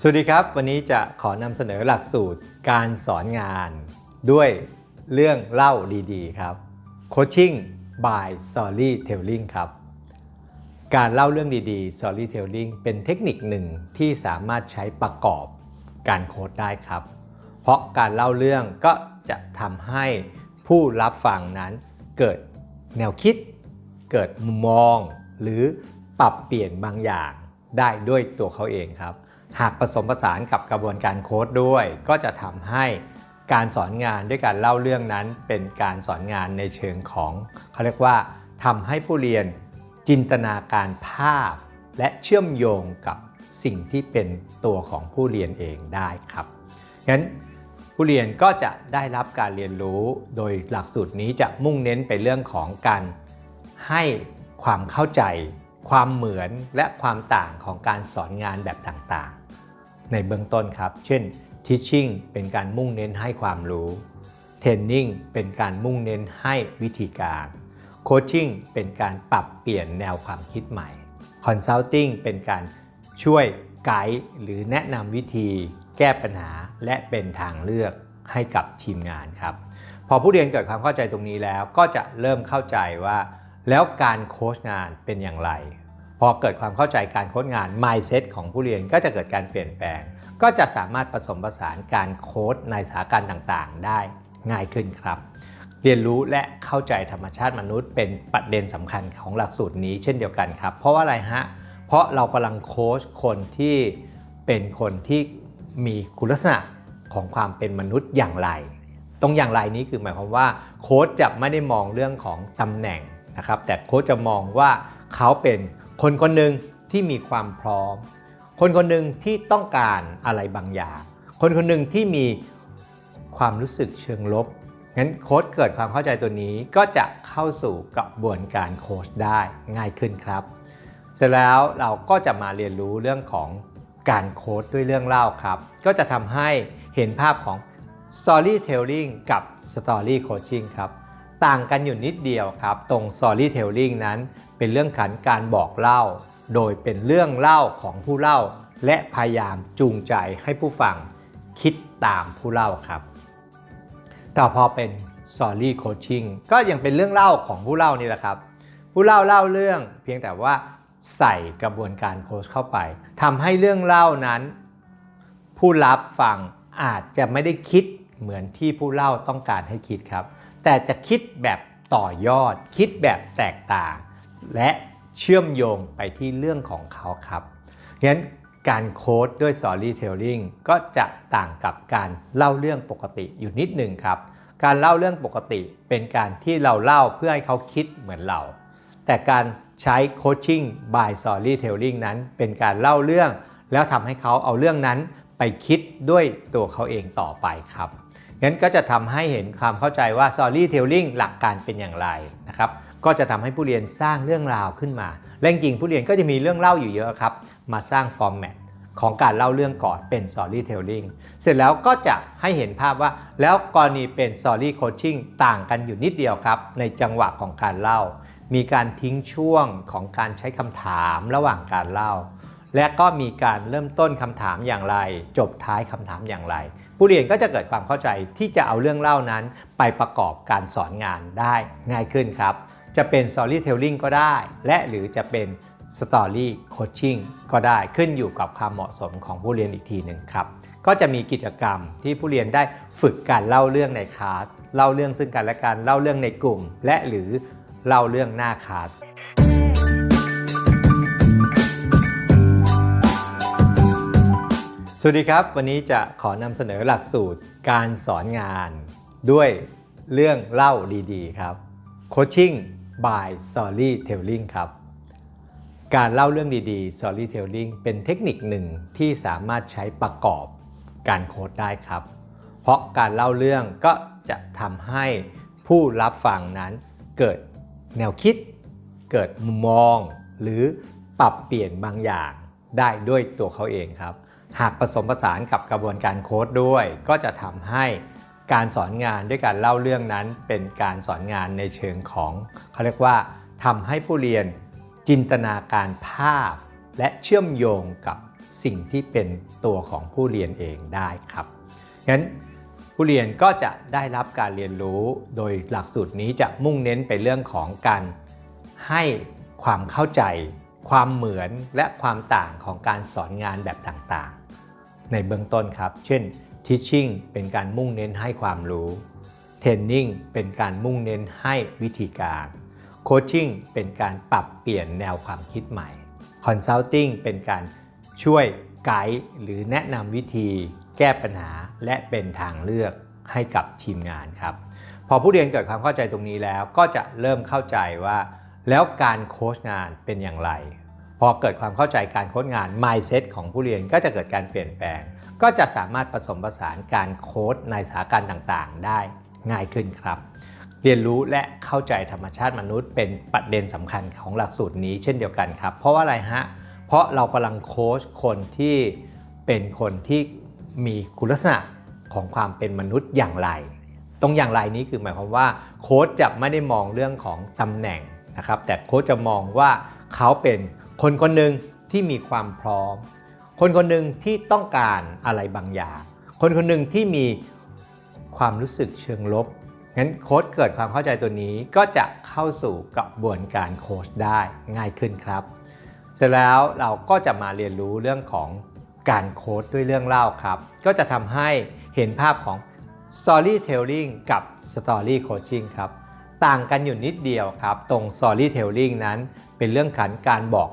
สวัสดีครับ วันนี้จะขอนำเสนอหลักสูตรการสอนงาน ด้วยเรื่องเล่าดีๆ ครับ Coaching by Storytelling ครับ การเล่าเรื่องดีๆ Storytelling เป็นเทคนิคหนึ่งที่สามารถใช้ประกอบการโค้ดได้ครับ เพราะการเล่าเรื่องก็จะทำให้ผู้รับฟังนั้นเกิดแนวคิด เกิดมุมมอง หรือปรับเปลี่ยนบางอย่างได้ด้วยตัวเขาเองครับ หากผสมผสานกับกระบวนการโค้ดด้วย ก็จะทำให้การสอนงานด้วยการเล่าเรื่องนั้น เป็นการสอนงานในเชิงของเขาเรียกว่าทำให้ผู้เรียนจินตนาการภาพ และเชื่อมโยงกับสิ่งที่เป็นตัวของผู้เรียนเองได้ครับงั้นผู้เรียนก็จะได้รับการเรียนรู้โดยหลักสูตรนี้จะมุ่งเน้นไปเรื่องของการให้ความเข้าใจ ความเหมือนและความต่างของการสอนงานแบบต่าง ในเบื้องต้นครับ เช่น teaching เป็นการมุ่งเน้นให้ความรู้ training เป็นการมุ่งเน้นให้วิธีการ coaching เป็นการปรับเปลี่ยนแนวความคิดใหม่ consulting เป็นการช่วยไกด์หรือแนะนำวิธีแก้ปัญหาและเป็นทางเลือกให้กับทีมงานครับ พอผู้เรียนเกิดความเข้าใจตรงนี้แล้ว ก็จะเริ่มเข้าใจว่า แล้วการโค้ชงานเป็นอย่างไร พอเกิดความเข้าใจการโค้ชงาน mindset ของผู้เรียนก็จะเกิดการเปลี่ยนแปลง ก็จะสามารถผสมผสานการโค้ชในสถานการณ์ต่างๆ ได้ง่ายขึ้นครับ เรียนรู้และเข้าใจธรรมชาติมนุษย์ เป็นประเด็นสำคัญของหลักสูตรนี้เช่นเดียวกันครับ เพราะว่าอะไรฮะ เพราะเรากำลังโค้ชคนที่เป็นคนที่มีคุณลักษณะของความเป็นมนุษย์อย่างไร ตรงอย่างไรนี้คือหมายความว่าโค้ชจะไม่ได้มองเรื่องของตำแหน่งนะครับ แต่โค้ชจะมองว่าเขาเป็น คนคนหนึ่งที่มีความพร้อม คนคนหนึ่งที่ต้องการอะไรบางอย่าง คนคนหนึ่งที่มีความรู้สึกเชิงลบงั้นโค้ชเกิดความเข้าใจตัวนี้ก็จะเข้าสู่กระบวนการโค้ชได้ง่ายขึ้นครับ เสร็จแล้วเราก็จะมาเรียนรู้เรื่องของการโค้ดด้วยเรื่องเล่าครับ ก็จะทำให้เห็นภาพของ storytelling กับ story coaching ครับ ต่างกันอยู่นิดเดียวครับ ตรง storytelling นั้นเป็นเรื่องขันการบอกเล่า โดยเป็นเรื่องเล่าของผู้เล่า และพยายามจูงใจให้ผู้ฟังคิดตามผู้เล่าครับ แต่พอเป็น story coaching ก็ยังเป็นเรื่องเล่าของผู้เล่านี่แหละครับ ผู้เล่าเล่าเรื่องเพียงแต่ว่าใส่กระบวนการโค้ชเข้าไปทำให้เรื่องเล่านั้น ผู้รับฟังอาจจะไม่ได้คิดเหมือนที่ผู้เล่าต้องการให้คิดครับ แต่จะคิดแบบต่อยอด คิดแบบแตกต่าง และเชื่อมโยงไปที่เรื่องของเขาครับงั้นการโค้ดด้วย storytelling ก็จะต่างกับการเล่าเรื่องปกติอยู่นิดหนึ่งครับ การเล่าเรื่องปกติเป็นการที่เราเล่าเพื่อให้เขาคิดเหมือนเรา แต่การใช้ coaching by storytelling นั้น เป็นการเล่าเรื่อง แล้วทำให้เขาเอาเรื่องนั้นไปคิดด้วยตัวเขาเองต่อไปครับ งั้นก็จะทำให้เห็นความเข้าใจว่า storytelling หลักการเป็นอย่างไรนะครับก็จะทำให้ผู้เรียนสร้างเรื่องราวขึ้นมาและจริงผู้เรียนก็จะมีเรื่องเล่าอยู่เยอะครับ มาสร้าง format ของการเล่าเรื่องก่อนเป็น storytelling เสร็จแล้วก็จะให้เห็นภาพว่า แล้วกรณีเป็น story coaching ต่างกันอยู่นิดเดียวครับ ในจังหวะของการเล่า มีการทิ้งช่วงของการใช้คำถามระหว่างการเล่า และก็มีการเริ่มต้นคำถามอย่างไร จบท้ายคำถามอย่างไร ผู้เรียนก็จะเกิดความเข้าใจที่จะเอาเรื่องเล่านั้น ไปประกอบการสอนงานได้ง่ายขึ้นครับ จะเป็น storytelling ก็ได้ และหรือจะเป็น story coaching ก็ได้ขึ้นอยู่กับความเหมาะสมของผู้เรียนอีกทีหนึ่งครับ ก็จะมีกิจกรรมที่ผู้เรียนได้ฝึกการเล่าเรื่องในคลาสเล่าเรื่องซึ่งกันและกันเล่าเรื่องในกลุ่ม และหรือเล่าเรื่องหน้าคลาส สวัสดีครับ วันนี้จะขอนำเสนอหลักสูตรการสอนงาน ด้วยเรื่องเล่าดีๆ ครับ Coaching by Storytelling ครับ การเล่าเรื่องดีๆ Storytelling เป็นเทคนิคหนึ่งที่สามารถใช้ประกอบการโค้ดได้ครับ เพราะการเล่าเรื่องก็จะทำให้ผู้รับฟังนั้นเกิดแนวคิด เกิดมุมมอง หรือปรับเปลี่ยนบางอย่างได้ด้วยตัวเขาเองครับ หากผสมผสานกับกระบวนการโค้ดด้วย ก็จะทำให้การสอนงานด้วยการเล่าเรื่องนั้น เป็นการสอนงานในเชิงของเขาเรียกว่าทำให้ผู้เรียนจินตนาการภาพ และเชื่อมโยงกับสิ่งที่เป็นตัวของผู้เรียนเองได้ครับงั้นผู้เรียนก็จะได้รับการเรียนรู้โดยหลักสูตรนี้จะมุ่งเน้นไปเรื่องของการให้ความเข้าใจ ความเหมือนและความต่างของการสอนงานแบบต่าง ในเบื้องต้นครับ เช่น teaching เป็นการมุ่งเน้นให้ความรู้ training เป็นการมุ่งเน้นให้วิธีการ coaching เป็นการปรับเปลี่ยนแนวความคิดใหม่ consulting เป็นการช่วยไกด์หรือแนะนำวิธีแก้ปัญหาและเป็นทางเลือกให้กับทีมงานครับ พอผู้เรียนเกิดความเข้าใจตรงนี้แล้ว ก็จะเริ่มเข้าใจว่า แล้วการโค้ชงานเป็นอย่างไร พอเกิดความเข้าใจการโค้ชงาน mindset ของผู้เรียนก็จะเกิดการเปลี่ยนแปลง ก็จะสามารถผสมผสานการโค้ชในสถานการณ์ต่างๆ ได้ง่ายขึ้นครับ เรียนรู้และเข้าใจธรรมชาติมนุษย์ เป็นประเด็นสำคัญของหลักสูตรนี้เช่นเดียวกันครับ เพราะว่าอะไรฮะ เพราะเรากำลังโค้ชคนที่เป็นคนที่มีคุณลักษณะของความเป็นมนุษย์อย่างไร ตรงอย่างไรนี้คือหมายความว่าโค้ชจะไม่ได้มองเรื่องของตำแหน่งนะครับ แต่โค้ชจะมองว่าเขาเป็น คนคนหนึ่งที่มีความพร้อม คนคนหนึ่งที่ต้องการอะไรบางอย่าง คนคนหนึ่งที่มีความรู้สึกเชิงลบงั้นโค้ชเกิดความเข้าใจตัวนี้ก็จะเข้าสู่กระบวนการโค้ชได้ง่ายขึ้นครับ เสร็จแล้วเราก็จะมาเรียนรู้เรื่องของการโค้ดด้วยเรื่องเล่าครับ ก็จะทำให้เห็นภาพของ storytelling กับ story coaching ครับ ต่างกันอยู่นิดเดียวครับ ตรง storytelling นั้นเป็นเรื่องขันการบอก